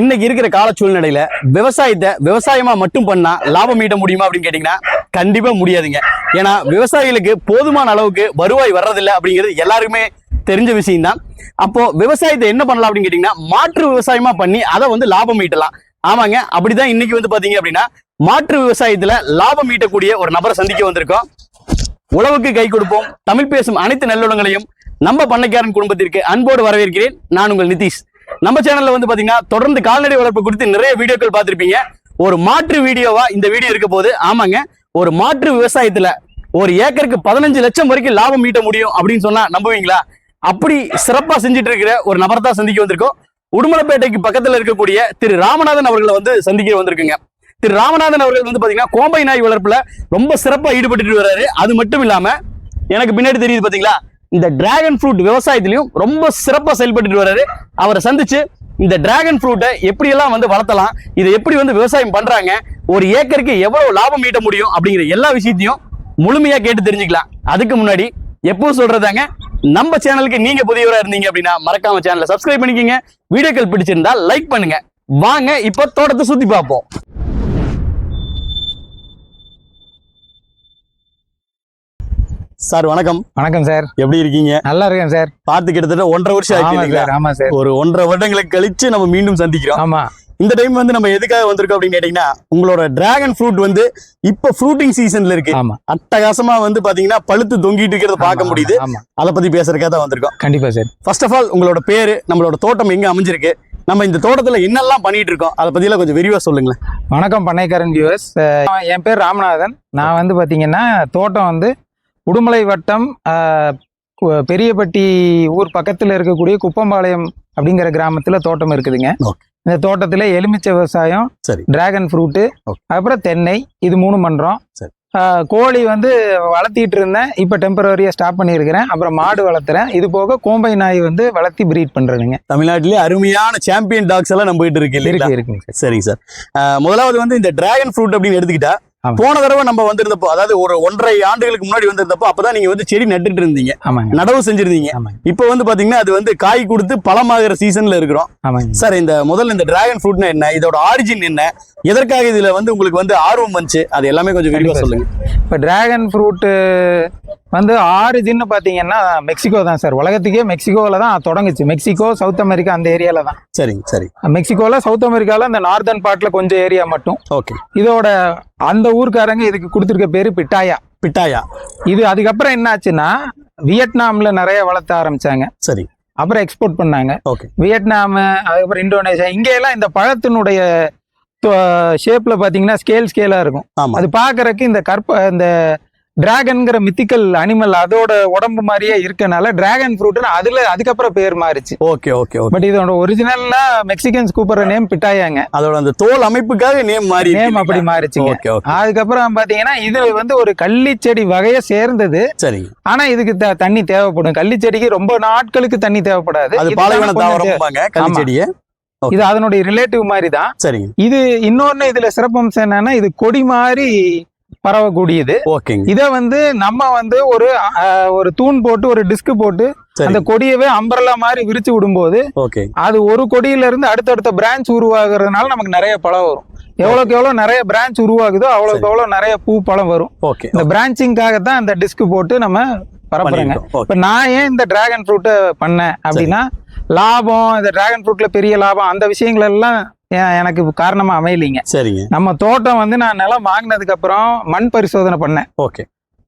இன்னைக்கு இருக்கிற கால சூழ்நிலையில விவசாயத்தை விவசாயமா மட்டும் பண்ணா லாபம் ஈட்ட முடியுமா அப்படின்னு கேட்டீங்கன்னா கண்டிப்பா முடியாதுங்க. ஏன்னா விவசாயிகளுக்கு போதுமான அளவுக்கு வருவாய் வர்றதில்லை அப்படிங்கிறது எல்லாருக்குமே தெரிஞ்ச விஷயம் தான் அப்போ விவசாயத்தை என்ன பண்ணலாம் அப்படின்னு கேட்டீங்கன்னா மாற்று விவசாயமா பண்ணி அதை வந்து லாபம் ஈட்டலாம். ஆமாங்க அப்படிதான் இன்னைக்கு வந்து பாத்தீங்க அப்படின்னா மாற்று விவசாயத்துல லாபம் ஈட்டக்கூடிய ஒரு நபரை சந்திக்க வந்திருக்கோம். உழவுக்கு கை கொடுப்போம் தமிழ் பேசும் அனைத்து நல்லுடங்களையும் நம்ம பண்ணைக்காரன் குடும்பத்திற்கு அன்போடு வரவேற்கிறேன். நான் உங்கள் நிதிஷ். நம்ம சேனல்ல வந்து பாத்தீங்கன்னா தொடர்ந்து கால்நடை வளர்ப்பு குறித்து நிறைய வீடியோக்கள் பார்த்திருப்பீங்க. ஒரு மாற்று வீடியோவா இந்த வீடியோ இருக்க போது ஆமாங்க. ஒரு மாற்று விவசாயத்துல ஒரு ஏக்கருக்கு பதினஞ்சு லட்சம் வரைக்கும் லாபம் ஈட்ட முடியும் அப்படின்னு சொன்னா நம்புவீங்களா? அப்படி சிறப்பா செஞ்சுட்டு இருக்கிற ஒரு நபர் தான் சந்திக்க வந்திருக்கோம். உடுமலைப்பேட்டைக்கு பக்கத்துல இருக்கக்கூடிய திரு ராமநாதன் அவர்களை வந்து சந்திக்க வந்திருக்குங்க. திரு ராமநாதன் அவர்கள் வந்து பாத்தீங்கன்னா கோம்பை நாய் வளர்ப்புல ரொம்ப சிறப்பா ஈடுபட்டு வர்றாரு. அது மட்டும் இல்லாம எனக்கு பின்னாடி தெரியுது பாத்தீங்களா? இந்த டிராகன் ஃப்ரூட் விவசாயத்திலையும் ரொம்ப சிறப்பாக செயல்பட்டு வர்றாரு. அவரை சந்திச்சு இந்த டிராகன் ஃப்ரூட்டை எப்படியெல்லாம் வந்து வளர்த்தலாம் இதை எப்படி வந்து விவசாயம் பண்ணுறாங்க ஒரு ஏக்கருக்கு எவ்வளோ லாபம் ஈட்ட முடியும் அப்படிங்கிற எல்லா விஷயத்தையும் முழுமையாக கேட்டு தெரிஞ்சுக்கலாம். அதுக்கு முன்னாடி எப்பவும் சொல்றதாங்க நம்ம சேனலுக்கு நீங்க புதியவராக இருந்தீங்க அப்படின்னா மறக்காம சேனலை சப்ஸ்கிரைப் பண்ணிக்கோங்க. வீடியோக்கள் பிடிச்சிருந்தா லைக் பண்ணுங்க. வாங்க இப்போ தோட்டத்தை சுற்றி பார்ப்போம். சார் வணக்கம். வணக்கம் சார். எப்படி இருக்கீங்க? நல்லா இருக்கேன் சார். பார்த்து கிட்டத்தட்ட ஒன்றரை வருஷம் ஆயிடுச்சு ஆமா சார். ஒரு ஒன்றரை வருடங்களுக்கு கழிச்சு நம்ம மீண்டும் சந்திக்கிறோம். ஆமா. இந்த டைம் வந்து நம்ம எதுக்காக வந்திருக்கோம் அப்படின்னு கேட்டீங்கன்னா உங்களோட டிராகன் ஃப்ரூட் வந்து இப்ப ஃப்ரூட்டிங் சீசன்ல இருக்கு. ஆமா. அட்டகாசமா வந்து பாத்தீங்கன்னா பழுத்து தொங்கிட்டு இருக்கிறத பார்க்க முடியுது. அதை பத்தி பேசுறதுக்காக தான் வந்திருக்கோம். கண்டிப்பா சார். ஃபர்ஸ்ட் ஆஃப் ஆல் உங்களோட பேரு நம்மளோட தோட்டம் எங்க அமைஞ்சிருக்கு? நம்ம இந்த தோட்டத்துல என்னெல்லாம் பண்ணிட்டு இருக்கோம்? அதை பத்தி எல்லாம் கொஞ்சம் விரிவா சொல்லுங்களேன். வணக்கம் பண்ணைக்காரன் வியூவர்ஸ் என் பேர் ராமநாதன். நான் வந்து பாத்தீங்கன்னா தோட்டம் வந்து உடுமலை வட்டம் பெரியப்பட்டி ஊர் பக்கத்துல இருக்கக்கூடிய குப்பம்பாளையம் அப்படிங்கிற கிராமத்துல தோட்டம் இருக்குதுங்க. இந்த தோட்டத்துல எலுமிச்சை விவசாயம் சரி. Dragon fruit. அப்புறம் தென்னை இது மூணு. அஹ், கோழி வந்து வளர்த்திட்டு இருந்தேன். இப்போ டெம்பரவரியா ஸ்டாப் பண்ணியிருக்கிறேன். அப்புறம் மாடு வளர்த்துறேன். இது போக கோம்பை நாய் வந்து வளர்த்தி பிரீட் பண்றேனுங்க தமிழ்நாட்டிலேயே அருமையான சாம்பியன் டாக்ஸ் எல்லாம் நம்ம கிட்ட இருக்கு இருக்கு இருக்குங்க. சார் சரிங்க சார். முதலாவது வந்து இந்த டிராகன் ஃப்ரூட் அப்படின்னு எடுத்துக்கிட்டா. போன தடவை நம்ம வந்திருந்தப்போ அதாவது ஒரு ஒன்றரை ஆண்டுகளுக்கு முன்னாடி வந்திருந்தப்போ அப்பதான் நீங்க வந்து செடி நட்டுட்டு இருந்தீங்க. நடவு செஞ்சிருந்தீங்க. இப்போ வந்து பாத்தீங்கன்னா அது வந்து காய் கொடுத்து பழமாகிற சீசன்ல இருக்கிறோம். சார் இந்த முதல்ல இந்த டிராகன் ஃப்ரூட்னா என்ன? இதோட ஆரிஜின் என்ன? எதற்காக இதுல வந்து உங்களுக்கு வந்து ஆர்வம் வந்துச்சு? அது எல்லாமே கொஞ்சம் விரிவா கண்டிப்பா சொல்லுங்க. இப்போ டிராகன் ஃப்ரூட்டு வந்து ஆரிஜின்னு பார்த்தீங்கன்னா மெக்சிகோ தான் சார். உலகத்துக்கே மெக்சிகோவில் தான் தொடங்குச்சு. மெக்சிகோ சவுத் அமெரிக்கா அந்த ஏரியாவில் தான். சரிங்க சரி. மெக்சிகோவில் சவுத் அமெரிக்காவில் அந்த நார்தர்ன் பார்ட்டில் கொஞ்சம் ஏரியா மட்டும். ஓகே. இதோட அந்த ஊர்க்காரங்க இதுக்கு கொடுத்துருக்க பேர் பிட்டாயா. பிட்டாயா. இது அதுக்கப்புறம் என்ன ஆச்சுன்னா வியட்நாமில் நிறைய வளர்த்த ஆரம்பிச்சாங்க. சரி. அப்புறம் எக்ஸ்போர்ட் பண்ணாங்க. ஓகே. வியட்நாம் அதுக்கப்புறம் இந்தோனேஷியா இங்கெல்லாம் இந்த பழத்தினுடைய ஷேப்ல பாத்தீங்கன்னா ஸ்கேல் ஸ்கேலா இருக்கும். அது பாக்குறதுக்கு இந்த கற்ப இந்த டிராகன்ங்கிற மித்திக்கல் அனிமல் அதோட உடம்பு மாதிரியே இருக்கனால டிராகன் ஃப்ரூட்னு அதுல அதுக்கப்புறம் பேர் மாறிச்சு. ஓகே ஓகே பட் இதோட ஒரிஜினல்னா மெக்சிகன்ஸ் கூப்பிடுற நேம் பிட்டாயாங்க. அதோட அந்த தோல் அமைப்புக்காக நேம் மாறி நேம் அப்படி ஓகே அதுக்கப்புறம் பாத்தீங்கன்னா இது வந்து ஒரு கள்ளிச்செடி வகையை சேர்ந்தது. சரிங்க ஆனா இதுக்கு தண்ணி தேவைப்படும். கள்ளிச்செடிக்கு ரொம்ப நாட்களுக்கு தண்ணி தேவைப்படாது. அது பாலைவன கொஞ்சம் தே- தாவரம்பாங்க கள்ளிச்செடியை இது அதனுடைய ரிலேட்டிவ் மாதிரி தான் சரிங்க இது இன்னொன்னு இதுல சிறப்பம்சம் என்னன்னா இது கொடி மாதிரி பரவக்கூடியது. இத வந்து நம்ம வந்து ஒரு ஒரு தூண் போட்டு ஒரு டிஸ்க் போட்டு அந்த கொடியவே அம்பரலா மாதிரி விரிச்சு விடும்போது அது ஒரு கொடியில இருந்து அடுத்தடுத்த பிரான்ச் உருவாகுறதுனால நமக்கு நிறைய பழம் வரும். எவ்வளவுக்கு எவ்வளவு நிறைய பிரான்ச் உருவாகுதோ அவ்வளவுக்கு எவ்வளவு நிறைய பூ பழம் வரும். ஓகே இந்த பிரான்ச்சிங்காக தான் இந்த டிஸ்க் போட்டு நம்ம பரப்புறோங்க. இப்ப நான் ஏன் இந்த டிராகன் ஃப்ரூட்டை பண்ணேன் அப்படின்னா லாபம் இந்த டிராகன் ஃப்ரூட்ல பெரிய லாபம் அந்த விஷயங்கள் எல்லாம் எனக்கு காரணமா அமையலைங்க. சரிங்க. நம்ம தோட்டம் வந்து நான் நிலம் வாங்கினதுக்கு அப்புறம் மண் பரிசோதனை பண்ணேன். ஓகே.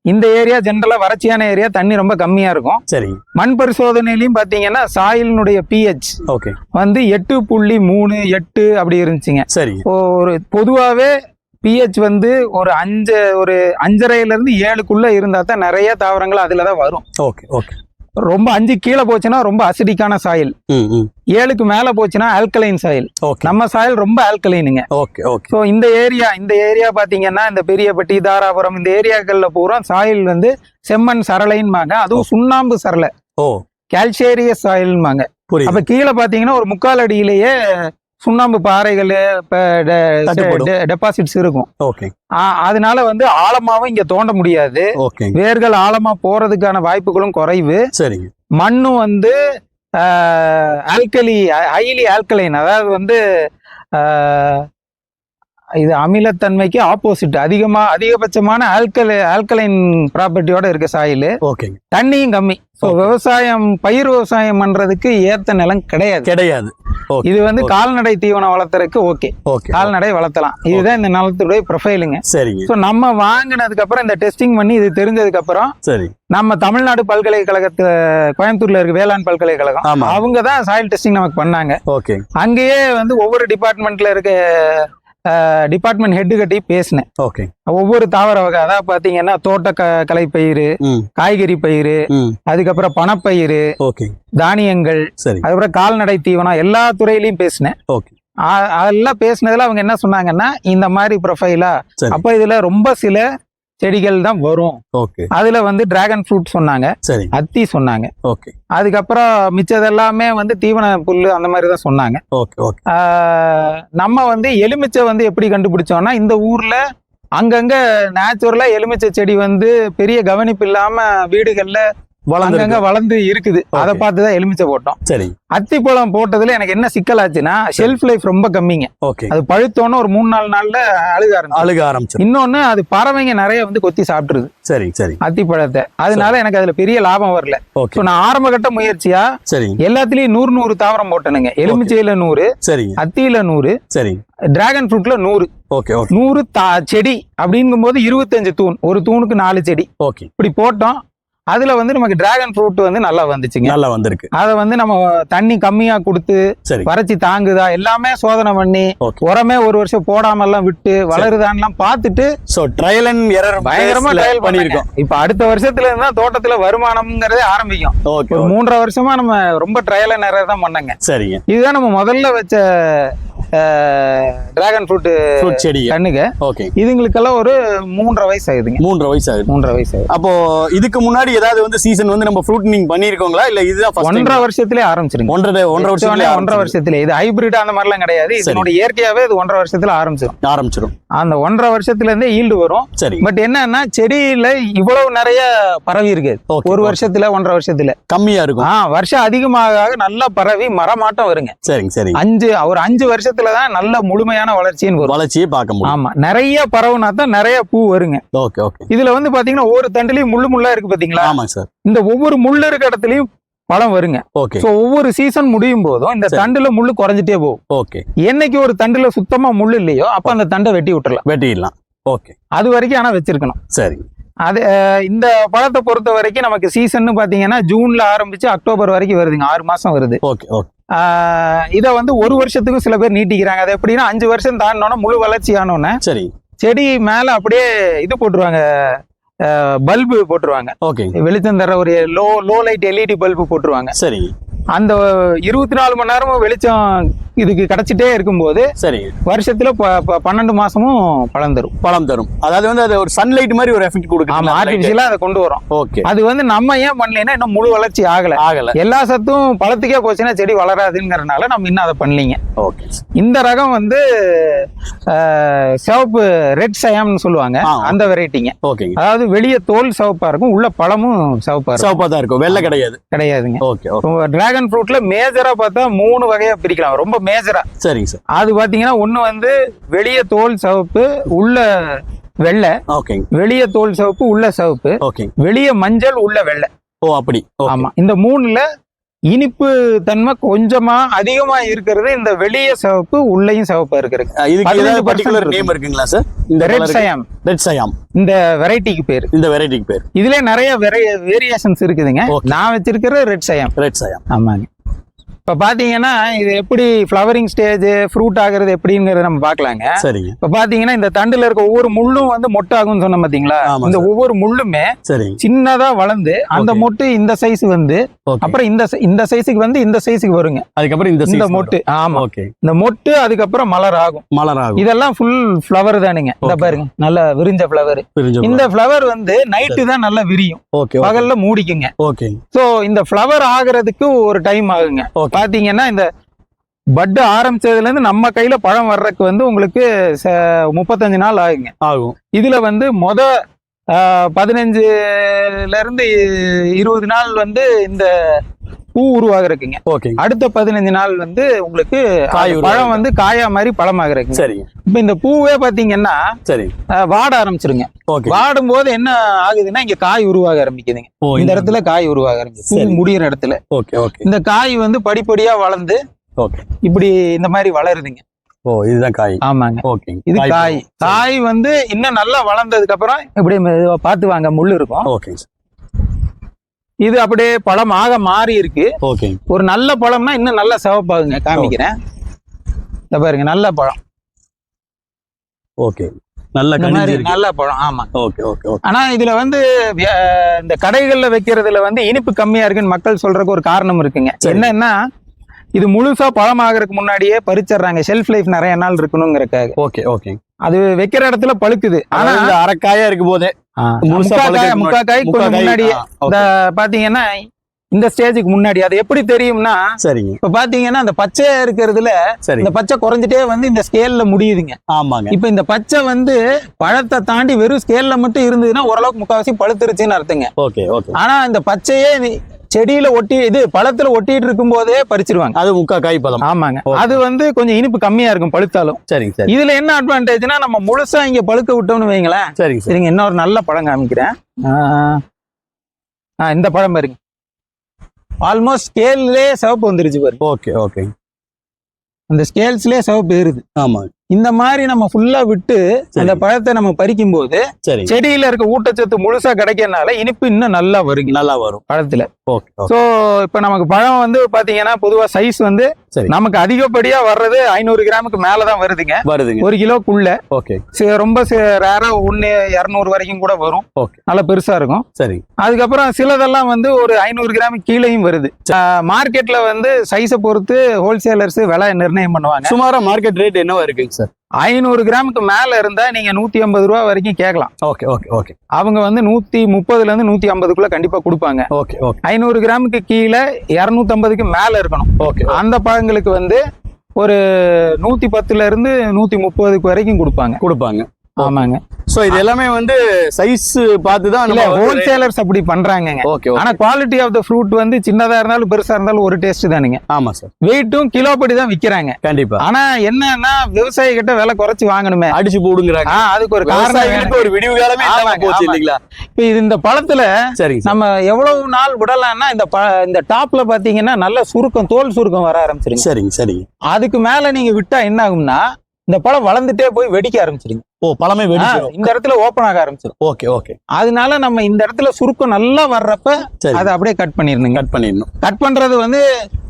இந்த ஏரியா ஜென்ரலா வறட்சியான ஏரியா தண்ணி ரொம்ப கம்மியா இருக்கும். சரிங்க. மண் பரிசோதனையிலையும் பாத்தீங்கன்னா சாயிலினுடைய பிஹெச் ஓகே. வந்து எட்டு புள்ளி மூணு எட்டு அப்படி இருந்துச்சுங்க. சரிங்க. ஒரு பொதுவாகவே பிஹெச் வந்து ஒரு அஞ்சு ஒரு அஞ்சரைல இருந்து ஏழுக்குள்ள இருந்தா தான் நிறைய தாவரங்கள் அதுல தான் வரும். Okay okay. ரொம்ப அஞ்சு கீழே போச்சுன்னா ரொம்ப அசிடிக்கான சாயில் ஏழுக்கு மேல போச்சுன்னா ஆல்கலைன் சாயில் நம்ம சாயில் ரொம்ப ஆல்கலைனுங்க ஓகே ஓகே ஸோ இந்த ஏரியா இந்த ஏரியா பாத்தீங்கன்னா இந்த பெரியப்பட்டி தாராபுரம் இந்த ஏரியாக்கள்ல பூரா சாயில் வந்து செம்மண் சரளைன்பாங்க. அதுவும் சுண்ணாம்பு சரளை. ஓ. கால்சேரியஸ் சாயில்மாங்க அப்ப கீழே பாத்தீங்கன்னா ஒரு முக்கால் அடியிலேயே சுண்ணாம்பு பாறைகள் தட்டுப்படும். டெபாசிட்ஸ் இருக்கும். அதனால வந்து ஆழமாவும் இங்க தோண்ட முடியாது. வேர்கள் ஆழமா போறதுக்கான வாய்ப்புகளும் குறைவு. மண்ணும் வந்து ஆல்கலி ஹைலி ஆல்கலைன் அதாவது வந்து இது அமிலத்தன்மைக்கு ஆப்போசிட் அதிகமா அதிகபட்சமான ஆல்கலை ஆல்கலைன் ப்ராப்பர்ட்டியோட இருக்க சாயில் ஓகேங்க. தண்ணியும் கம்மி. ஸோ. விவசாயம் பயிர் விவசாயம் பண்றதுக்கு ஏத்த நிலம் கிடையாது. கிடையாது. இது வந்து. கால்நடை தீவனம் வளர்த்துறதுக்கு ஓகே. கால்நடை வளர்த்தலாம். இதுதான் இந்த நிலத்துடைய ப்ரொஃபைலுங்க சரிங்க. ஸோ நம்ம வாங்கினதுக்கு அப்புறம் இந்த டெஸ்டிங் பண்ணி இது தெரிஞ்சதுக்கு அப்புறம் சரி. நம்ம தமிழ்நாடு பல்கலைக்கழகத்து கோயம்புத்தூர்ல இருக்க வேளாண் பல்கலைக்கழகம் அவங்க தான் சாயில் டெஸ்டிங் நமக்கு பண்ணாங்க. ஓகே. அங்கேயே வந்து ஒவ்வொரு டிபார்ட்மெண்ட்ல இருக்க டிபார்ட்மெண்ட் ஹெட்டு கட்டி பேசினேன். ஓகே. ஒவ்வொரு தாவர வகை அதாவது பாத்தீங்கன்னா தோட்ட க கலைப்பயிர் ம். காய்கறி பயிர் அதுக்கப்புறம் பணப்பயிர் ஓகே. தானியங்கள் சரி. அதுக்கப்புறம் கால்நடை தீவனம் எல்லா துறையிலையும் பேசினேன். ஓகே. அதெல்லாம் பேசினதுல அவங்க என்ன சொன்னாங்கன்னா இந்த மாதிரி ப்ரொஃபைலா அப்ப இதுல ரொம்ப சில செடிகள் தான் வரும். ஓகே. அதுல வந்து டிராகன் ஃப்ரூட் சொன்னாங்க. சரி அத்தி சொன்னாங்க. ஓகே. அதுக்கப்புறம் மிச்சது எல்லாமே வந்து தீவன புல்லு அந்த மாதிரி தான் சொன்னாங்க. ஓகே நம்ம வந்து எலுமிச்சை வந்து எப்படி கண்டுபிடிச்சோம்னா இந்த ஊர்ல அங்கங்க நேச்சுரலா எலுமிச்சை செடி வந்து பெரிய கவனிப்பு இல்லாம வீடுகள்ல வளர்ந்து வளர்ந்து இருக்குது. அதை. பார்த்து தான் எலுமிச்சை போட்டோம். சரி. அத்திப்பழம் போட்டதுல எனக்கு என்ன சிக்கலாச்சுன்னா ஷெல்ஃப் லைஃப் ரொம்ப கம்மிங்க. ஓகே அது பழுத்தோன்னு ஒரு மூணு நாலு நாள்ல அழுக ஆரம்பிச்சு அழுக ஆரம்பிச்சிடும் இன்னொன்னு அது பறவைங்க நிறைய வந்து கொத்தி சாப்பிட்டுருது. சரி சரி. அத்திப்பழத்தை. அதனால எனக்கு அதுல பெரிய லாபம் வரல. ஓகே நான் ஆரம்ப கட்ட முயற்சியா சரி. எல்லாத்துலயும் நூறு நூறு தாவரம் போட்டனுங்க. எலுமிச்சையில நூறு சரிங்க அத்தியில நூறு சரி. டிராகன் ஃப்ரூட்ல நூறு. ஓகே நூறு செடி அப்படிங்கும்போது இருபத்தஞ்சு தூண். ஒரு தூணுக்கு நாலு செடி. ஓகே இப்படி போட்டோம். அதுல வந்து நமக்கு டிராகன் ஃப்ரூட் வந்து நல்லா வந்துச்சுங்க. நல்லா வந்திருக்கு. அதை வந்து நம்ம தண்ணி கம்மியா கொடுத்து வறட்சி தாங்குதா எல்லாமே சோதனை பண்ணி உரமே ஒரு வருஷம் போடாம எல்லாம் விட்டு வளருதான்லாம் பார்த்துட்டு சோ ட்ரையல் அண்ட் எரர் பயங்கரமா ட்ரையல் பண்ணிருக்கோம் இப்ப அடுத்த வருஷத்துல இருந்தா தோட்டத்துல வருமானம்ங்கிறதே ஆரம்பிக்கும். ஒரு மூன்றரை வருஷமா நம்ம ரொம்ப ட்ரையல் நிறைய தான் பண்ணங்க. சரிங்க. இதுதான் நம்ம முதல்ல வச்ச டிராகன் ஃப்ரூட் ஃப்ரூட் செடி. கண்ணுங்க ஓகே இதுங்களுக்கெல்லாம் ஒரு மூன்றரை வயசு ஆகுதுங்க மூன்றரை வயசு ஆகுது மூன்றரை வயசு ஆகுது அப்போ இதுக்கு முன்னாடி ஏதாவது வந்து சீசன் வந்து நம்ம ஃப்ரூட் நீங்க பண்ணிருக்கோங்களா இல்ல இதுதான்? ஒன்றரை வருஷத்திலே ஆரம்பிச்சிருங்க. ஒன்றரை ஒன்றரை வருஷம் ஒன்றரை வருஷத்துல. இது ஹைபிரிட் அந்த மாதிரிலாம் கிடையாது. சரி. இதனோட இயற்கையாவே இது ஒன்றரை வருஷத்துல ஆரம்பிச்சிடும் ஆரம்பிச்சிடும் அந்த ஒன்றரை வருஷத்துல இருந்தே ஈல்டு வரும். சரி. பட் என்னன்னா செடியில இவ்வளவு நிறைய பரவி இருக்கு. ஓகே ஒரு வருஷத்துல ஒன்றரை வருஷத்துல. கம்மியா இருக்கும். ஆ வருஷம் அதிகமாக நல்லா பரவி மரமாட்டம் வருங்க. சரிங்க சரி. அஞ்சு ஒரு அஞ்சு வருஷத்துல தான் நல்ல முழுமையான வளர்ச்சின்னு வரும். வளர்ச்சியே பார்க்க முடியும். ஆமா. நிறைய பரவுனா தான் நிறைய பூ வருங்க. Okay okay. இதுல வந்து பாத்தீங்கன்னா ஒவ்வொரு தண்டுலயும் முள்ளு முள்ளா இருக்கு பாத்தீங்களா? ஆமாங்க சார். இந்த ஒவ்வொரு முள்ளு இருக்க இடத்துலயும் பழம் வருங்க. ஓகே. சோ ஒவ்வொரு சீசன் முடியும் போதும் இந்த. தண்டுல முள்ளு குறைஞ்சிட்டே போகும். ஓகே. என்னைக்கு ஒரு தண்டுல சுத்தமா முள்ளு இல்லையோ அப்ப அந்த தண்டை வெட்டி விட்டுறலாம். வெட்டிடலாம். ஓகே. அது வரைக்கும் ஆனா வச்சிருக்கணும். சரி. அது இந்த பழத்தை பொறுத்த வரைக்கும் நமக்கு சீசன் பாத்தீங்கன்னா ஜூன்ல ஆரம்பிச்சு அக்டோபர் வரைக்கும் வருதுங்க. ஆறு மாசம் வருது. Okay okay. இதை வந்து ஒரு வருஷத்துக்கும் சில பேர் நீட்டிக்கிறாங்க. அது எப்படின்னா அஞ்சு வருஷம் தாண்டினோன்னா முழு வளர்ச்சி ஆனோன்னே சரி. செடி மேல அப்படியே இது போட்டுருவாங்க. பல்பு போட்டுருவாங்க. ஓகே. வெளிச்சம் தர ஒரு low low light LED bulb போட்டுருவாங்க. சரி. அந்த இருபத்தி நாலு மணி நேரமும் வெளிச்சம் இதுக்கு கிடைச்சிட்டே இருக்கும்போது சரி. வருஷத்துல பன்னெண்டு மாசமும் பழம் தரும். பழம் தரும். அதாவது வந்து அது ஒரு சன்லைட் மாதிரி ஒரு எஃபெக்ட் ஆமா கொடுக்கும் ஆர்டிபிஷியலா அதை கொண்டு வரோம். ஓகே. அது வந்து நம்ம ஏன் பண்ணலைன்னா இன்னும் முழு வளர்ச்சி ஆகல. ஆகல. எல்லா சத்தும் பழத்துக்கே போச்சுன்னா செடி வளராதுங்கிறனால நம்ம இன்னும் அதை பண்ணலீங்க. ஓகே. இந்த ரகம் வந்து சிவப்பு ரெட் சயாம்னு சொல்லுவாங்க. அந்த வெரைட்டிங்க ஓகேங்க அதாவது வெளியே தோல் சிவப்பா இருக்கும் உள்ள பழமும் சிவப்பா இருக்கும். சிவப்பா தான் இருக்கும். வெள்ளை கிடையாது. கிடையாதுங்க. Okay okay. டிராகன் ஃப்ரூட்ல மேஜரா பார்த்தா மூணு வகையா பிரிக்கலாம். ரொம்ப மேஜரா சரிங்க சார். அது பாத்தீங்கன்னா ஒண்ணு வந்து வெளியே தோல் சிவப்பு உள்ள வெள்ளை. ஓகேங்க. வெளியே தோல் சிவப்பு உள்ள சிவப்பு. ஓகே வெளியே மஞ்சள் உள்ள வெள்ளை. ஓ அப்படி. ஓகே. ஆமா. இந்த மூணுல இனிப்பு தன்மை கொஞ்சமா அதிகமா இருக்கிறது இந்த வெளியே சிவப்பு உள்ளேயும் சிவப்பா இருக்கிறது. இதுக்கு ஏதாவது பர்டிகுலர் நேம் இருக்குங்களா சார் இந்த ரெட் சயாம் ரெட் சயாம் இந்த வெரைட்டிக்கு பேரு. இந்த வெரைட்டிக்கு பேர். இதுல நிறைய வேரியேஷன்ஸ் இருக்குதுங்க. நான் வச்சிருக்கிற ரெட் சயாம் ரெட் சயாம் ஆமாங்க. இப்ப பாத்தீங்கன்னா இது எப்படி ஃப்ளவரிங் ஸ்டேஜ் ஃப்ரூட் ஆகுறது எப்படிங்கிறத நம்ம பார்க்கலாங்க சரிங்க. இப்ப பாத்தீங்கன்னா இந்த தண்டுல இருக்க ஒவ்வொரு முள்ளும் வந்து மொட்டை ஆகும்னு சொன்ன பாத்தீங்களா? ஆமா இந்த. ஒவ்வொரு முள்ளுமே சரிங்க. சின்னதா வளர்ந்து அந்த. மொட்டு இந்த சைஸ் வந்து அப்புறம் இந்த இந்த சைஸுக்கு வந்து இந்த சைஸுக்கு வருங்க. அதுக்கப்புறம் இந்த இந்த மொட்டு ஆமா. வரும். ஓகே. இந்த மொட்டு அதுக்கப்புறம் மலர் ஆகும். மலர் ஆகும் இதெல்லாம் ஃபுல் ஃப்ளவர் தானுங்க. இந்த. பாருங்க நல்ல விரிஞ்ச ஃப்ளவர் இந்த ஃப்ளவர் வந்து நைட்டு தான் நல்லா விரியும். ஓகே பகல்ல மூடிக்குங்க. ஓகே. சோ இந்த ஃப்ளவர் ஆகுறதுக்கு ஒரு டைம் ஆகுங்க. ஓகே. பாத்தீங்கன்னா இந்த பட்டு ஆரம்பிச்சதுல இருந்து நம்ம கையில பழம் வர்றதுக்கு வந்து உங்களுக்கு ச- முப்பத்தஞ்சு நாள் ஆகுங்க. ஆகும். இதுல வந்து மொத ஆஹ், பதினஞ்சுல இருந்து இருபது நாள் வந்து இந்த பூ உருவாகிறதுக்குங்க. ஓகேங்க அடுத்த பதினஞ்சு நாள் வந்து உங்களுக்கு பழம் வந்து காயா மாதிரி பழமாகிறதுங்க சரிங்க இப்ப இந்த பூவே பாத்தீங்கன்னா சரி. வாட ஆரம்பிச்சிருங்க. ஓகே. வாடும் போது என்ன ஆகுதுன்னா இங்க காய் உருவாக ஆரம்பிக்குதுங்க. இந்த இடத்துல காய் உருவாக ஆரம்பிக்குது. பூ சரி. முடியிற இடத்துல. Okay okay. இந்த காய் வந்து படிப்படியா வளர்ந்து ஓகே. இப்படி இந்த மாதிரி வளருதுங்க. ஓ இதுதான் காய். ஆமாங்க. ஓகேங்க இது காய். சரி. காய் வந்து இன்னும் நல்லா வளர்ந்ததுக்கு அப்புறம் இப்படி பார்த்து வாங்க முள் இருக்கும். சார் இது அப்படியே பழமாக மாறி இருக்கு. ஓகேங்க ஒரு நல்ல பழம்னா இன்னும் நல்லா சிவப்பாகுங்க காமிக்கிறேன். இந்த பாருங்க நல்ல பழம். ஓகே. நல்ல நல்ல பழம் ஆமா. Okay okay okay. ஆனா இதுல வந்து இந்த கடைகள்ல வைக்கிறதுல வந்து இனிப்பு கம்மியா இருக்குன்னு மக்கள் சொல்றதுக்கு ஒரு காரணம் இருக்குங்க. என்னன்னா இது முழுசா பழமாகறதுக்கு முன்னாடியே பறிச்சிடுறாங்க. ஷெல்ஃப் லைஃப் நிறைய நாள் இருக்கணுங்கிறக்காக. Okay okay. அது வைக்கிற இடத்துல பழுக்குது. ஆனா ஆனா இந்த அரைக்காயா இருக்கும் போதே முழுசா முக்கா காய் பழுக்கறதுக்கு முக்கா காய் முக்கா கொஞ்சம் இந்த ஓகே. பாத்தீங்கன்னா இந்த ஸ்டேஜுக்கு முன்னாடி அது எப்படி தெரியும்னா சரிங்க. இப்ப பாத்தீங்கன்னா இந்த பச்சையா இருக்கிறதுல சரி. இந்த பச்சை குறைஞ்சிட்டே வந்து இந்த ஸ்கேல்ல முடியுதுங்க. ஆமாங்க. இப்ப இந்த பச்சை வந்து பழத்தை தாண்டி வெறும் ஸ்கேல்ல மட்டும் இருந்ததுன்னா ஓரளவுக்கு முக்காவாசி பழுத்துருச்சுன்னு அர்த்தங்க. Okay okay. ஆனா இந்த பச்சையே செடியில ஒட்டி இது பழத்துல ஒட்டிட்டு இருக்கும் போதே பறிச்சிருவாங்க. அது முக்கா காய் பதம் ஆமாங்க. அது வந்து கொஞ்சம் இனிப்பு கம்மியா இருக்கும் பழுத்தாலும். சரிங்க சரி. இதுல என்ன அட்வான்டேஜ்னா நம்ம முழுசா இங்க பழுக்க விட்டோம்னு வைங்களேன். சரிங்க சார். சரிங்க இன்னொரு நல்ல பழம் காமிக்கிறேன். இந்த பழம் பாருங்க. ஆல்மோஸ்ட் ஸ்கேல்லே சிவப்பு வந்துருச்சு பாருங்க. Okay okay. அந்த ஸ்கேல்ஸ்லயே சிவப்பு ஏறுது. ஆமாங்க. இந்த மாதிரி நம்ம ஃபுல்லா விட்டு. அந்த பழத்தை நம்ம பறிக்கும் போது செடியில இருக்க ஊட்டச்சத்து முழுசா கிடைக்கிறதுனால இனிப்பு இன்னும் நல்லா வருங்க நல்லா வரும். பழத்துல. சோ இப்ப நமக்கு பழம் வந்து பாத்தீங்கன்னா பொதுவா சைஸ் வந்து சரி. நமக்கு அதிகப்படியா வர்றது ஐநூறு கிராமுக்கு மேலதான் வருதுங்க. வருதுங்க. ஒரு கிலோக்குள்ள. ஓகே. சி- ரொம்ப ரேரா ஒன்னு இரநூறு வரைக்கும் கூட வரும். ஓகே. நல்லா பெருசா இருக்கும். சரி. அதுக்கப்புறம் சிலதெல்லாம் வந்து ஒரு ஐநூறு கிராம் கீழேயும் வருது. மார்க்கெட்ல வந்து சைஸை பொறுத்து ஹோல்சேலர்ஸ் விலை நிர்ணயம் பண்ணுவாங்க. சுமாரா மார்க்கெட் ரேட் என்னவா இருக்குங்க சார் ஐநூறு கிராமுக்கு மேல இருந்தா நீங்க நூத்தி ஐம்பது ரூபா வரைக்கும் கேட்கலாம். Okay okay okay. அவங்க வந்து நூத்தி முப்பதுல இருந்து நூத்தி ஐம்பதுக்குள்ள கண்டிப்பா கொடுப்பாங்க. Okay okay. ஐநூறு கிராமுக்கு கீழே இரநூத்தம்பதுக்கு மேல இருக்கணும். ஓகே அந்த பழங்களுக்கு வந்து ஒரு நூத்தி பத்துல இருந்து நூத்தி முப்பதுக்கு வரைக்கும் கொடுப்பாங்க. கொடுப்பாங்க. ஆமாங்க. சோ இது எல்லாமே வந்து சைஸ் பார்த்து தான் இல்ல ஹோல்சேலர்ஸ் அப்படி பண்றாங்கங்க. ஓகே ஆனா குவாலிட்டி ஆஃப் த ஃப்ரூட் வந்து சின்னதா இருந்தாலும் பெருசா இருந்தாலும் ஒரு டேஸ்ட் தானுங்க. ஆமா சார் வெயிட்டும் கிலோ படி தான் விக்கிறாங்க. கண்டிப்பா. ஆனா என்னன்னா விவசாயி கிட்ட விலை குறைச்சு வாங்கணுமே. அடிச்சு போடுங்கிறாங்க. அதுக்கு ஒரு காரணம் ஒரு விடிவு காலமே போச்சு. இல்லைங்களா? இப்ப இது இந்த பழத்துல சார் நம்ம எவ்வளவு நாள் விடலாம்னா இந்த இந்த டாப்ல பாத்தீங்கன்னா நல்ல சுருக்கம் தோல் சுருக்கம் வர ஆரம்பிச்சிருங்க. சரிங்க சரிங்க. அதுக்கு மேல நீங்க விட்டா என்ன ஆகும்னா இந்த பழம் வளர்ந்துட்டே போய் வெடிக்க ஆரம்பிச்சிருங்க. ஓ பழமே வெடிச்சிடும் இந்த இடத்துல ஓப்பன் ஆக ஆரம்பிச்சிடும் ஓகே ஓகே அதனால நம்ம இந்த இடத்துல சுருக்கம் நல்லா வர்றப்ப சரி. அதை அப்படியே கட் பண்ணிடணுங்க. கட் பண்ணிடணும். கட் பண்றது வந்து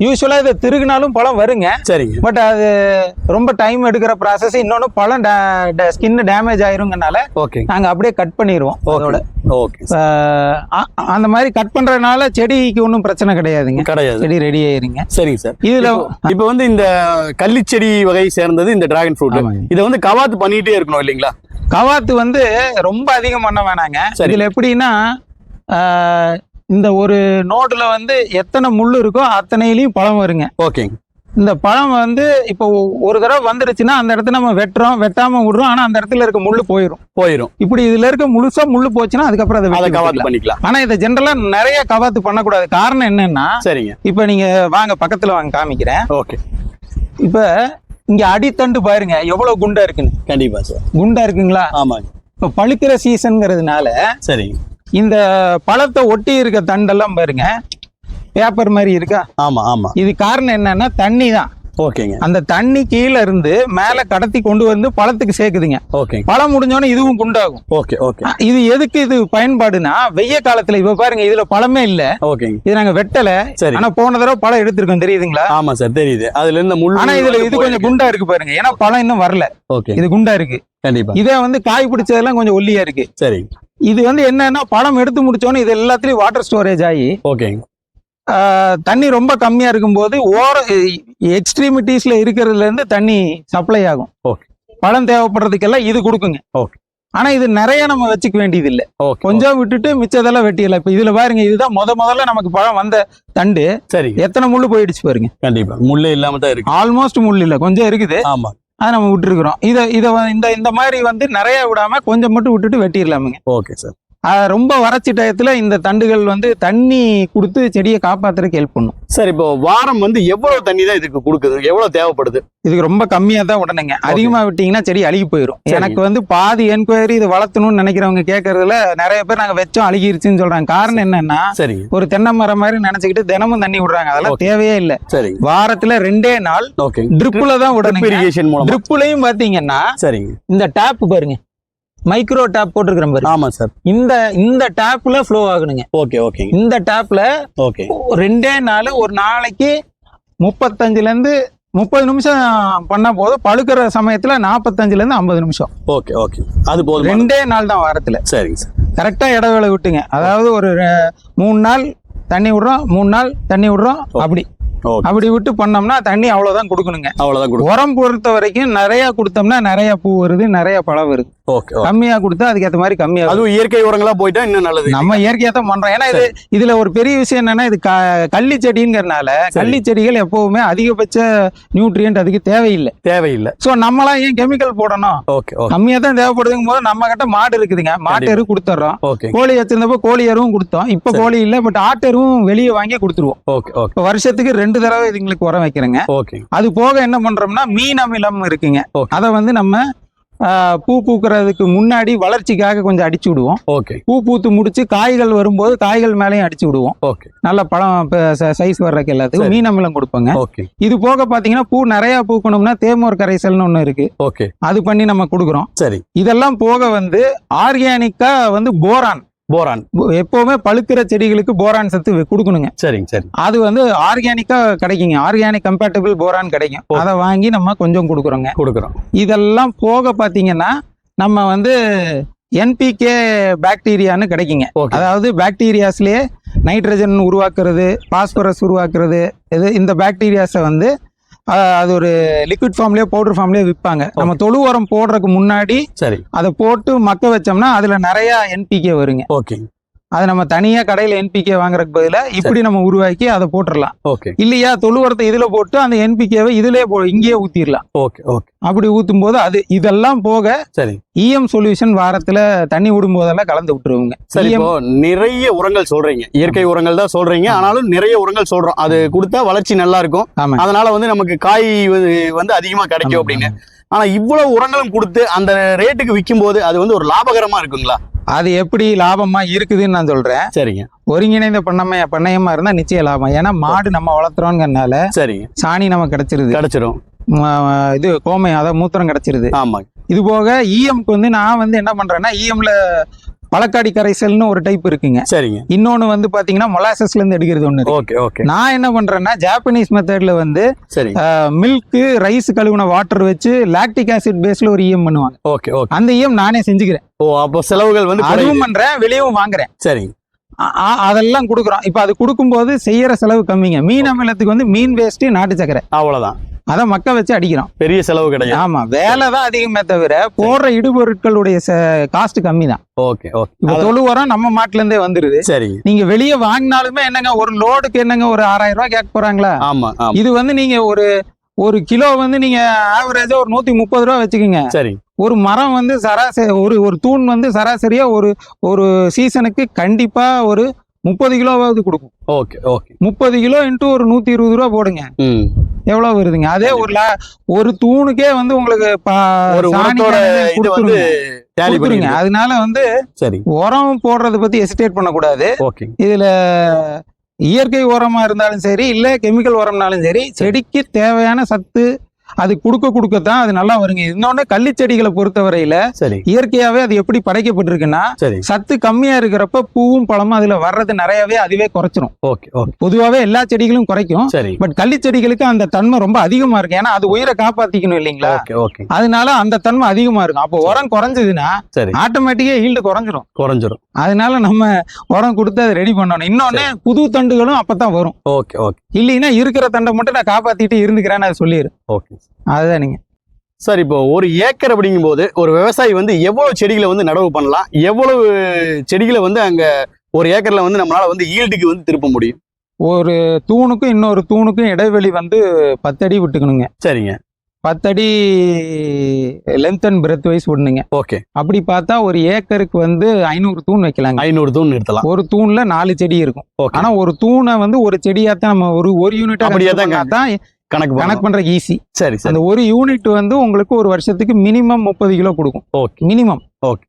யூஸ்வலா இதை திருகுனாலும் பழம் வருங்க. சரிங்க. பட் அது ரொம்ப டைம் எடுக்கிற ப்ராசஸ் இன்னொன்னு பழம் ஸ்கின் டேமேஜ் ஆயிருங்கனால ஓகே நாங்க அப்படியே கட் பண்ணிடுவோம் அதோட. ஓகே அந்த மாதிரி கட் பண்றதுனால செடிக்கு ஒன்றும் பிரச்சனை கிடையாதுங்க. கிடையாது. செடி ரெடி ஆயிருங்க. சரிங்க சார். இதுல இப்போ வந்து இந்த கள்ளிச்செடி வகை சேர்ந்தது இந்த டிராகன் ஃப்ரூட். இதை வந்து கவாத்து பண்ணிட்டே இருக்கணும் இல்லைங்களா கவாத்து வந்து ரொம்ப அதிகம் பண்ண வேணாங்க. இதுல எப்படின்னா இந்த ஒரு நோடுல வந்து எத்தனை முள் இருக்கோ அத்தனையிலையும் பழம் வருங்க. ஓகேங்க இந்த பழம் வந்து இப்போ ஒரு தடவை வந்துருச்சுன்னா அந்த இடத்துல நம்ம வெட்டுறோம் வெட்டாம விடுறோம் ஆனா அந்த இடத்துல இருக்க முள்ளு போயிடும் போயிடும் இப்படி இதுல இருக்க முழுசா முள்ளு போச்சுன்னா அதுக்கப்புறம் அதை கவாத்து. பண்ணிக்கலாம். ஆனா இதை ஜென்ரலா நிறைய கவாத்து பண்ணக்கூடாது. காரணம் என்னன்னா சரிங்க. இப்ப நீங்க வாங்க பக்கத்துல வாங்க காமிக்கிறேன். ஓகே. இப்ப இங்க அடித்தண்டு பாருங்க எவ்வளவு குண்டா இருக்குன்னு. கண்டிப்பா சார் குண்டா இருக்குங்களா? ஆமாங்க. இப்ப பழுக்கிற சீசன்ங்கிறதுனால சரிங்க. இந்த பழத்தை ஒட்டி இருக்க தண்டெல்லாம் பாருங்க பேப்பர் மாதிரி இருக்கா? ஆமா ஆமா. இது காரணம் என்னன்னா தண்ணி தான் ஓகேங்க. அந்த தண்ணி கீழே இருந்து மேல கடத்தி கொண்டு வந்து பழத்துக்கு சேர்க்குதுங்க. ஓகேங்க. பழம் முடிஞ்சோடனே இதுவும் குண்டாகும். Okay okay. இது எதுக்கு இது பயன்பாடுனா வெய்ய காலத்துல இப்ப பாருங்க இதுல பழமே இல்ல. ஓகேங்க. இது நாங்க வெட்டல. சரி. ஆனா போன தடவை பழம் எடுத்திருக்கோம் தெரியுதுங்களா? ஆமா சார் தெரியுது. அதுல இருந்த முள் ஆனா இதுல இது கொஞ்சம் குண்டா இருக்கு பாருங்க. ஏன்னா பழம் இன்னும் வரல. ஓகே. இது குண்டா இருக்கு. கண்டிப்பா. இதே வந்து காய் பிடிச்சதெல்லாம் கொஞ்சம் ஒல்லியா இருக்கு. சரிங்க இது வந்து என்னன்னா பழம் எடுத்து முடிச்சோன்னே இது எல்லாத்துலயும் வாட்டர் ஸ்டோரேஜ் ஆகி ஓகேங்க. தண்ணி ரொம்ப கம்மியா இருக்கும்போது ஓர எக்ஸ்ட்ரீமிட்டிஸ்ல இருக்கிறதுல இருந்து தண்ணி சப்ளை ஆகும். பழம் தேவைப்படுறதுக்கெல்லாம் இது கொடுக்குங்க. ஆனா இது நிறைய நம்ம வச்சுக்க வேண்டியது இல்ல கொஞ்சம் விட்டுட்டு மிச்சதெல்லாம் வெட்டிடலாம். இப்ப இதுல பாருங்க இதுதான் முத முதல்ல நமக்கு பழம் வந்த தண்டு. சரிங்க. எத்தனை முள்ளு போயிடுச்சு பாருங்க. கண்டிப்பா. முள்ளே இல்லாம தான் இருக்கு. ஆல்மோஸ்ட் முள் இல்ல கொஞ்சம் இருக்குது. ஆமா. அதை நம்ம விட்டுருக்குறோம். இதை இதை இந்த இந்த மாதிரி வந்து நிறைய விடாம கொஞ்சம் மட்டும் விட்டுட்டு வெட்டிடலாமுங்க. Okay sir. ரொம்ப வறட்சி டயத்துல இந்த தண்டுகள் வந்து தண்ணி கொடுத்து செடியை காப்பாத்துறதுக்கு ஹெல்ப் பண்ணும். சார் இப்போ வாரம் வந்து எவ்வளவு தண்ணி தான் இதுக்கு கொடுக்குது? எவ்வளவு தேவைப்படுது? இதுக்கு ரொம்ப கம்மியா தான் உடனேங்க அதிகமா விட்டீங்கன்னா செடி அழுகி போயிடும் சரி. எனக்கு வந்து பாதி என்கொயரி இது வளர்த்தணும்னு நினைக்கிறவங்க கேட்கறதுல நிறைய பேர் நாங்க வச்சோம் அழுகிருச்சுன்னு சொல்றாங்க. காரணம் என்னன்னா சரிங்க. ஒரு தென்னை மரம் மாதிரி நினைச்சுக்கிட்டு தினமும் தண்ணி விடுறாங்க. அதெல்லாம் தேவையே இல்ல. சரிங்க. வாரத்துல ரெண்டே நாள் ஓகே. ட்ரிப்புல தான் மூலமா. ட்ரிப்புலையும் பாத்தீங்கன்னா சரிங்க. இந்த டேப் பாருங்க. மைக்ரோ டேப் போட்டிருக்கிறேன் பாருங்க ஆமா சார் இந்த இந்த டேப்ல ஃப்ளோ ஆகணுங்க. ஓகே ஓகேங்க இந்த டேப்ல ஓகே ரெண்டே நாள் ஒரு நாளைக்கு முப்பத்தஞ்சுல இருந்து முப்பது நிமிஷம் பண்ணா போதும். பழுக்கிற சமயத்துல நாற்பத்தஞ்சுல இருந்து ஐம்பது நிமிஷம். ஓகே ஓகே அது போதும்? ரெண்டே நாள் தான் வாரத்துல. சரிங்க சார் கரெக்டா இடைவேளை விட்டுங்க. அதாவது ஒரு மூணு நாள் தண்ணி விடுறோம் மூணு நாள் தண்ணி விடுறோம் அப்படி. ஓகே அப்படி விட்டு பண்ணோம்னா தண்ணி அவ்வளவுதான் கொடுக்கணுங்க. அவ்வளவுதான் உரம் பொறுத்த வரைக்கும் நிறைய கொடுத்தோம்னா நிறைய பூ வருது நிறைய பழம் வருது. கம்மியா கொடுத்தா அதுக்கேற்ற மாதிரி கம்மியா. அதுவும் இயற்கை உரங்களா போயிட்டா இன்னும் நல்லது. நம்ம இயற்கையா தான் பண்றோம். ஏன்னா இது இதுல ஒரு பெரிய விஷயம் என்னன்னா இது கள்ளி செடிங்கிறனால கள்ளி செடிகள் எப்பவுமே அதிகபட்ச நியூட்ரியன்ட் அதுக்கு தேவையில்லை. தேவையில்லை. சோ நம்மளாம் ஏன் கெமிக்கல் போடணும்? கம்மியா தான் தேவைப்படுதுங்கும் போது நம்ம கிட்ட மாடு இருக்குதுங்க. மாட்டு எரு கொடுத்துட்றோம் ஓகே. கோழி வச்சிருந்தப்போ கோழி எருவும் கொடுத்தோம். இப்ப கோழி இல்ல பட் ஆட்டு எருவும் வெளியே வாங்கி கொடுத்துருவோம். வருஷத்துக்கு ரெண்டு தடவை இதுங்களுக்கு உரம் வைக்கிறேங்க. ஓகே. அது போக என்ன பண்றோம்னா மீன் அமிலம் இருக்குங்க. அதை வந்து நம்ம பூ பூக்குறதுக்கு முன்னாடி வளர்ச்சிக்காக கொஞ்சம் அடிச்சு விடுவோம். ஓகே. பூ பூத்து முடிச்சு காய்கள் வரும்போது காய்கள் மேலேயும் அடிச்சு விடுவோம். ஓகே. நல்ல பழம் சைஸ் வர்றதுக்கு எல்லாத்துக்கும். மீன் அமிலம் கொடுப்போங்க. ஓகே. இது போக பாத்தீங்கன்னா பூ நிறைய பூக்கணும்னா தேமோர் கரைசல்னு ஒண்ணு இருக்கு. ஓகே. அது பண்ணி நம்ம கொடுக்குறோம். சரி. இதெல்லாம் போக வந்து ஆர்கானிக்கா வந்து போரான். போரான் எப்பவுமே பழுக்கிற செடிகளுக்கு போரான் சத்து கொடுக்கணுங்க. சரிங்க சரி அது வந்து ஆர்கானிக்கா கிடைக்குங்க. ஆர்கானிக் கம்பேட்டபிள் போரான் கிடைக்கும். அதை வாங்கி நம்ம கொஞ்சம் கொடுக்குறோங்க. கொடுக்குறோம். இதெல்லாம் போக பாத்தீங்கன்னா நம்ம வந்து என்பிகே பாக்டீரியான்னு கிடைக்குங்க. அதாவது பாக்டீரியாஸ்லயே நைட்ரஜன் உருவாக்குறது பாஸ்பரஸ் உருவாக்குறது இது இந்த பாக்டீரியாஸை வந்து அது ஒரு லிக்விட் ஃபார்ம்லயே பவுடர் ஃபார்ம்லயே விற்பாங்க நம்ம தொழு உரம் போடுறதுக்கு முன்னாடி சரி. அதை போட்டு மக்க வச்சோம்னா அதுல நிறைய என்பிகே வருங்க. ஓகே அதை நம்ம தனியா கடையில என்பிகே வாங்குறதுக்கு பதிலா இப்படி நம்ம உருவாக்கி அதை போட்டுடலாம் ஓகே இல்லையா தொழு உரத்தை இதுல போட்டு அந்த என்பிகேவை இதுலயே போ இங்கேயே ஊத்திடலாம் ஓகே ஓகே அப்படி ஊத்தும் போது அது இதெல்லாம் போக சரி. இஎம் சொல்யூஷன் வாரத்துல தண்ணி விடும் போதெல்லாம் கலந்து விட்டுருவோங்க. சரி EM இப்போ நிறைய உரங்கள் சொல்றீங்க. இயற்கை உரங்கள் தான் சொல்றீங்க. ஆனாலும் நிறைய உரங்கள் சொல்றோம். அது கொடுத்தா வளர்ச்சி நல்லா இருக்கும். அதனால வந்து நமக்கு காய் வந்து- வந்து அதிகமா கிடைக்கும் அப்படின்னு. ஆனா இவ்வளவு உரங்களும் கொடுத்து அந்த ரேட்டுக்கு விற்கும் போது அது வந்து ஒரு லாபகரமா இருக்குங்களா? அது எப்படி லாபமா இருக்குதுன்னு நான் சொல்றேன். சரிங்க. ஒருங்கிணைந்த பண்ணமைய பண்ணையமா இருந்தா நிச்சய லாபம். ஏன்னா மாடு நம்ம வளர்த்துறோங்கிறனால சரிங்க சாணி நமக்கு கிடைச்சிருது. கிடைச்சிரும். இது கோமை அதாவது மூத்திரம் கிடைச்சிருது. ஆமாங்க. இது போக இஎம்க்கு வந்து நான் வந்து என்ன பண்றேன்னா இஎம்ல பழக்காடி கரைசல்னு ஒரு டைப் இருக்குங்க. சரிங்க. இன்னொன்னு வந்து பாத்தீங்கன்னா மொலாசஸ்ல இருந்து எடுக்கிறது ஒண்ணு. Okay okay. நான் என்ன பண்றேன்னா ஜாப்பனீஸ் மெத்தட்ல வந்து சரி மில்க் ரைஸ் கழுவுன வாட்டர் வச்சு லாக்டிக் ஆசிட் பேஸ்ல ஒரு இஎம் பண்ணுவாங்க. Okay okay. அந்த இஎம் நானே செஞ்சுக்கிறேன். ஓ அப்போ செலவுகள் வந்து. அதுவும் பண்றேன் வெளியவும் வாங்குறேன். சரிங்க. அதெல்லாம் கொடுக்குறோம். இப்போ அது கொடுக்கும்போது செய்யற செலவு கம்மிங்க. மீன் அமிலத்துக்கு வந்து மீன் வேஸ்ட் நாட்டு சக்கரை அவ்வளவுதான். அதை மக்க வச்சு அடிக்கிறோம். பெரிய செலவு கிடையாது. ஆமா வேலை தான் அதிகமே தவிர போடுற இடுபொருட்களுடைய காஸ்ட் கம்மி தான். Okay okay. இப்போ தொழு உரம் நம்ம மாட்டுல இருந்தே வந்துருது. சரிங்க நீங்க வெளியே வாங்கினாலுமே என்னங்க ஒரு லோடுக்கு என்னங்க ஒரு ஆறாயிரம் ரூபாய் கேட்க போறாங்களா? ஆமா இது வந்து நீங்க ஒரு ஒரு கிலோ வந்து நீங்க ஆவரேஜா ஒரு நூத்தி முப்பது ரூபா வச்சுக்கோங்க. சரிங்க ஒரு மரம் வந்து சராசரி ஒரு ஒரு தூண் வந்து சராசரியா ஒரு ஒரு சீசனுக்கு கண்டிப்பா ஒரு முப்பது கிலோவாவது கொடுக்கும். Okay okay. முப்பது கிலோ இன்ட்டு ஒரு நூத்தி இருபது ரூபா போடுங்க. ம் எவ்வளவு வருதுங்க? அதே ஒரு ஒரு தூணுக்கே வந்து உங்களுக்கு கொடுத்துருங்க. அதனால வந்து சரி. உரம் போடுறத பத்தி எசிடேட் பண்ணக்கூடாது. இதுல இயற்கை உரமா இருந்தாலும் சரி இல்ல கெமிக்கல் உரம்னாலும் சரி. செடிக்கு தேவையான சத்து அது கொடுக்க கொடுக்கத்தான் அது நல்லா வருங்க. இன்னொன்னு கள்ளி செடிகளை பொறுத்தவரையில இயற்கையாவே அது எப்படி படைக்கப்பட்டிருக்குன்னா சத்து கம்மியா இருக்கிறப்ப பூவும் பழமும் அதுல வர்றது நிறையவே அதுவே குறைச்சிரும். பொதுவாவே எல்லா செடிகளும் குறைக்கும். பட் கள்ளி செடிகளுக்கு அந்த தன்மை ரொம்ப அதிகமா இருக்கு. ஏன்னா அது உயிரை காப்பாத்திக்கணும் இல்லைங்களா? அதனால அந்த தன்மை அதிகமா இருக்கும். அப்போ உரம் குறைஞ்சதுன்னா சரி. ஆட்டோமேட்டிக்கா ஈல்டு குறைஞ்சிரும். குறைஞ்சிரும். அதனால நம்ம உரம் கொடுத்து அதை ரெடி பண்ணணும். இன்னொன்னு புது தண்டுகளும் அப்பதான் வரும். Okay okay. இல்லைன்னா இருக்கிற தண்டை மட்டும் நான் காப்பாத்திட்டு இருந்துக்கிறேன்னு அதை சொல்லிடு. ஓகே. அதுதான் நீங்க. சார் இப்போ ஒரு ஏக்கர் அப்படிங்கும்போது ஒரு விவசாயி வந்து எவ்வளவு செடிகளை வந்து நடவு பண்ணலாம்? எவ்வளவு செடிகளை வந்து அங்க ஒரு ஏக்கர்ல வந்து நம்மளால வந்து ஈல்டுக்கு வந்து திருப்ப முடியும்? ஒரு தூணுக்கும் இன்னொரு தூணுக்கும் இடைவெளி வந்து பத்து அடி விட்டுக்கணுங்க. சரிங்க. பத்தடி லென்த் அண்ட் பிரெத் வைஸ் விடணுங்க. ஓகே. அப்படி பார்த்தா ஒரு ஏக்கருக்கு வந்து ஐநூறு தூண் வைக்கலாங்க. ஐநூறு தூண் நிறுத்தலாம். ஒரு தூண்ல நாலு செடி இருக்கும். ஆனா ஒரு தூணை வந்து ஒரு செடியா தான் நம்ம ஒரு ஒரு யூனிட் அப்படியே தான் தான் கணக்கு கணக்கு பண்றதுக்கு ஈஸி சரி அந்த ஒரு யூனிட் வந்து உங்களுக்கு ஒரு வருஷத்துக்கு மினிமம் முப்பது கிலோ கொடுக்கும். Okay minimum Okay.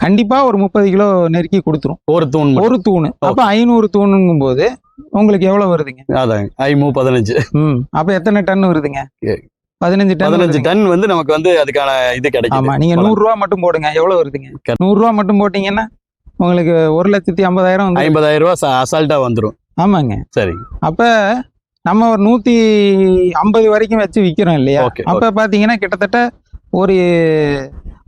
கண்டிப்பா ஒரு முப்பது கிலோ நெருக்கி கொடுத்துரும். ஒரு தூண். ஒரு தூணு. அப்ப ஐநூறு தூணுங்கும் போது உங்களுக்கு எவ்வளவு வருதுங்க? அதான் ஐமு பதினஞ்சு. ம். அப்ப எத்தனை டன் வருதுங்க. பதினஞ்சு டன் பதினஞ்சு. டன் வந்து நமக்கு வந்து அதுக்கான இது ஆமா கிடைக்கும் நீங்க நூறு ரூபா மட்டும் போடுங்க. எவ்வளவு வருதுங்க. நூறு ரூபா மட்டும் போட்டீங்கன்னா உங்களுக்கு ஒரு லட்சத்தி ஐம்பதாயிரம் ஐம்பதாயிரம் ரூபாய் அசால்ட்டா வந்துரும். ஆமாங்க. சரி. அப்ப நம்ம ஒரு நூத்தி ஐம்பது வரைக்கும் வச்சு விக்கிறோம் இல்லையா? அப்ப பாத்தீங்கன்னா கிட்டத்தட்ட ஒரு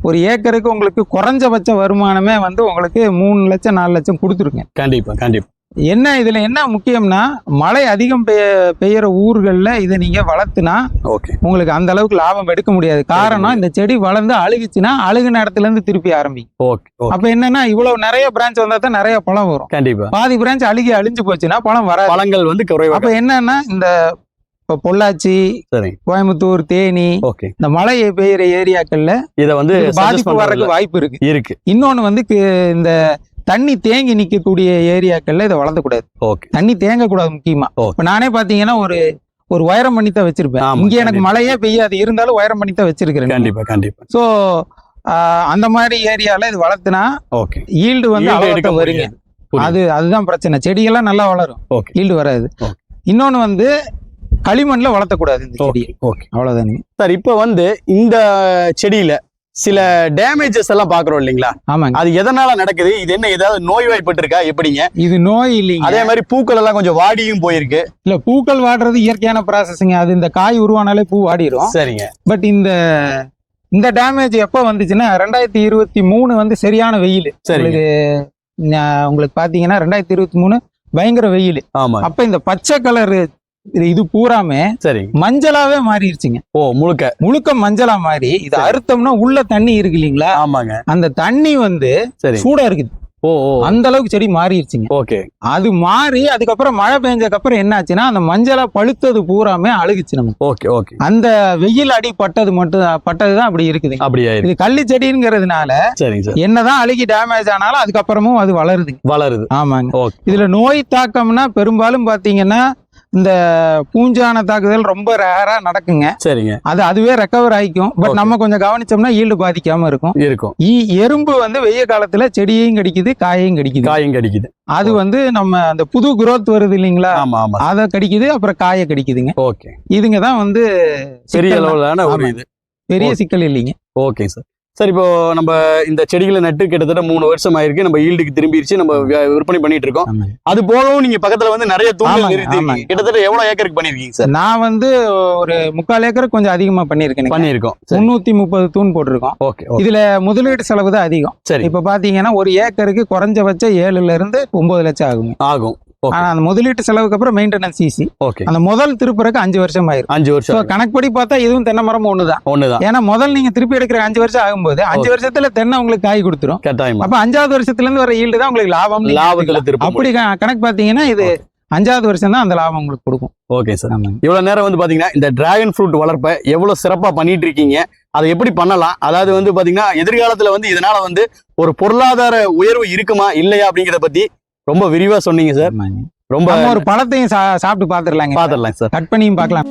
ஒரு ஏக்கருக்கு உங்களுக்கு குறைஞ்சபட்ச வருமானமே வந்து உங்களுக்கு மூணு லட்சம் நாலு லட்சம் கொடுத்துருங்க. கண்டிப்பா கண்டிப்பா. என்ன இதுல என்ன முக்கியம்னா மழை அதிகம் பெய்ய பெய்யற ஊர்கள்ல இதை நீங்க வளர்த்துனா ஓகே. உங்களுக்கு அந்த அளவுக்கு லாபம் எடுக்க முடியாது. காரணம் இந்த செடி வளர்ந்து அழுகுச்சுன்னா அழுகுன இடத்துல இருந்து திருப்பி ஆரம்பிக்கும். ஓகே அப்ப என்னன்னா இவ்வளவு நிறைய பிரான்ச் வந்தா தான் நிறைய பழம் வரும். கண்டிப்பா. பாதி பிரான்ச் அழுகி அழிஞ்சு போச்சுன்னா பழம் வராது. பழங்கள் வந்து குறைவா அப்ப என்னன்னா இந்த இப்ப பொள்ளாச்சி கோயம்புத்தூர் தேனி ஓகே. இந்த மழை பெய்யுற ஏரியாக்கள்ல இத வந்து பாதிப்பு வர்றதுக்கு வாய்ப்பு இருக்கு. இருக்கு. இன்னொன்னு வந்து இந்த தண்ணி தேங்கி நிக்கக்கூடிய ஏரியாக்கள்ல இதை வளர்த்தக்கூடாது ஓகே. தண்ணி தேங்க கூடாது முக்கியமா. இப்ப நானே பாத்தீங்கன்னா ஒரு ஒரு உயரம் பண்ணி தான் வச்சிருப்பேன் இங்க எனக்கு. மழையே பெய்யாது. இருந்தாலும் உயரம் பண்ணி தான் வச்சிருக்கிறேன். கண்டிப்பா கண்டிப்பா. சோ அந்த மாதிரி ஏரியால இது வளர்த்துனா ஓகே. ஈல்டு வந்து எடுக்க வருங்க. அது அதுதான் பிரச்சனை. செடியெல்லாம் நல்லா வளரும். ஓகே. ஈல்டு வராது. இன்னொன்னு வந்து களிமண்ல வளர்த்தக்கூடாது இந்த செடியை. ஓகே. ஓகே அவ்வளவுதானுங்க சார் இப்போ வந்து இந்த செடியில சில டேமேஜஸ் எல்லாம் பாக்குறோம் இல்லைங்களா? ஆமாங்க. அது எதனால நடக்குது? இது என்ன ஏதாவது நோய் வாய்ப்பட்டு இருக்கா எப்படிங்க? இது நோய் இல்லைங்க. அதே மாதிரி பூக்கள் எல்லாம் கொஞ்சம் வாடியும் போயிருக்கு. இல்ல பூக்கள் வாடுறது இயற்கையான ப்ராசஸிங்க அது இந்த காய் உருவானாலே பூ வாடிரும். சரிங்க. பட் இந்த இந்த டேமேஜ் எப்போ வந்துச்சுன்னா ரெண்டாயிரத்தி இருபத்தி மூணு வந்து சரியான வெயில். ஞா- உங்களுக்கு பாத்தீங்கன்னா ரெண்டாயிரத்தி இருபத்தி மூணு பயங்கர வெயில். ஆமா அப்ப இந்த பச்சை கலர் இது பூராமே சரிங்க மஞ்சளாவே மாறிடுச்சுங்க ஓ முழுக்க. முழுக்க மஞ்சளா மாறி இது சரி. அறுத்தோம்னா உள்ள தண்ணி இருக்கு இல்லைங்களா? ஆமாங்க. அந்த தண்ணி வந்து சரி. சூடா இருக்குது. ஓ அந்த அளவுக்கு செடி மாறிடுச்சுங்க ஓகே. அது மாறி அதுக்கப்புறம் மழை பெஞ்சதுக்கு அப்புறம் என்னாச்சுன்னா அந்த மஞ்சளா பழுத்தது பூராமே அழுகுச்சு நமக்கு. Okay okay. அந்த வெயில் அடி பட்டது மட்டும் பட்டதுதான் அப்படி இருக்குதுங்க அப்படியா இருக்கு இது கள்ளி செடிங்கிறதுனால சரிங்க சார். என்னதான் அழுகி டேமேஜ் ஆனாலும் அதுக்கப்புறமும் அது வளருதுங்க வளருது. ஆமாங்க. ஓகே. இதுல நோய் தாக்கம்னா பெரும்பாலும் பாத்தீங்கன்னா இந்த பூஞ்சான தாக்குதல் ரொம்ப ரேரா நடக்குங்க. சரிங்க. அது அதுவே ரெக்கவர் ஆயிக்கும் பட். நம்ம கொஞ்சம் கவனிச்சோம்னா ஈல்டு பாதிக்காம இருக்கும். இருக்கும். எறும்பு வந்து வெய்ய காலத்துல செடியையும் கடிக்குது காயையும் கடிக்குது. காயும் கடிக்குது. அது வந்து நம்ம அந்த புது growth வருது இல்லைங்களா? ஆமா ஆமா. அதை கடிக்குது அப்புறம் காயை கடிக்குதுங்க. ஓகே இதுங்க தான் வந்து பெரிய. அளவிலான ஒரு ஆமா. இது. பெரிய. சிக்கல் இல்லைங்க. ஓகே சார் சார் இப்போ நம்ம இந்த செடிகளை நட்டு கிட்டத்தட்ட மூணு வருஷம் ஆயிருக்கு. நம்ம ஈல்டுக்கு திரும்பிடுச்சு நம்ம விற்பனை பண்ணிட்டு இருக்கோம். அது போகவும் நீங்க பக்கத்துல வந்து நிறைய ஆமாங்க. கிட்டத்தட்ட எவ்வளவு ஏக்கருக்கு பண்ணிருக்கீங்க சார்? நான் வந்து ஒரு முக்கால் ஏக்கர் கொஞ்சம் அதிகமா பண்ணியிருக்கேன் பண்ணிருக்கோம். முன்னூத்தி முப்பது தூண் போட்டிருக்கோம். Okay okay. இதுல முதலீடு செலவு தான் அதிகம். சரி. இப்ப பாத்தீங்கன்னா ஒரு ஏக்கருக்கு குறைஞ்சபட்சம் ஏழுல இருந்து ஒன்பது லட்சம் ஆகும் ஆகும். ஓகே ஆனா அந்த முதலீட்டு செலவுக்கு அப்புறம் மெயின்டெனன்ஸ் ஈஸி ஓகே அந்த முதல் திருப்புறக்கு அஞ்சு வருஷம் ஆயிரும். அஞ்சு வருஷம் கணக்குப்படி பார்த்தா இதுவும் தென்னை மரம் ஒண்ணுதான். ஒண்ணுதான். ஏன்னா முதல் நீங்க திருப்பி எடுக்கிற அஞ்சு வருஷம் ஆகும்போது அஞ்சு. வருஷத்துல தென்னை உங்களுக்கு காய் கொடுத்துரும். கட்டாயமா. அப்ப அஞ்சாவது வருஷத்துல இருந்து வர ஈல்டு தான் உங்களுக்கு லாபம். லாபத்துல திருப்ப அப்படி கணக்கு பாத்தீங்கன்னா இது அஞ்சாவது வருஷம் தான் அந்த லாபம் உங்களுக்கு கொடுக்கும். Okay sir. இவ்வளவு நேரம் வந்து பாத்தீங்கன்னா இந்த டிராகன் ஃப்ரூட் வளர்ப்பை எவ்வளவு சிறப்பா பண்ணிட்டு இருக்கீங்க அதை எப்படி பண்ணலாம்? அதாவது வந்து பாத்தீங்கன்னா எதிர்காலத்துல வந்து இதனால வந்து ஒரு பொருளாதார உயர்வு இருக்குமா இல்லையா அப்படிங்கறத பத்தி ரொம்ப விரிவா சொன்னீங்க சார். ரொம்ப ஒரு பழத்தையும் சாப்பிட்டு பாத்துடலாங்க பாத்திரலாம் சார் கட் பண்ணியும் பார்க்கலாம்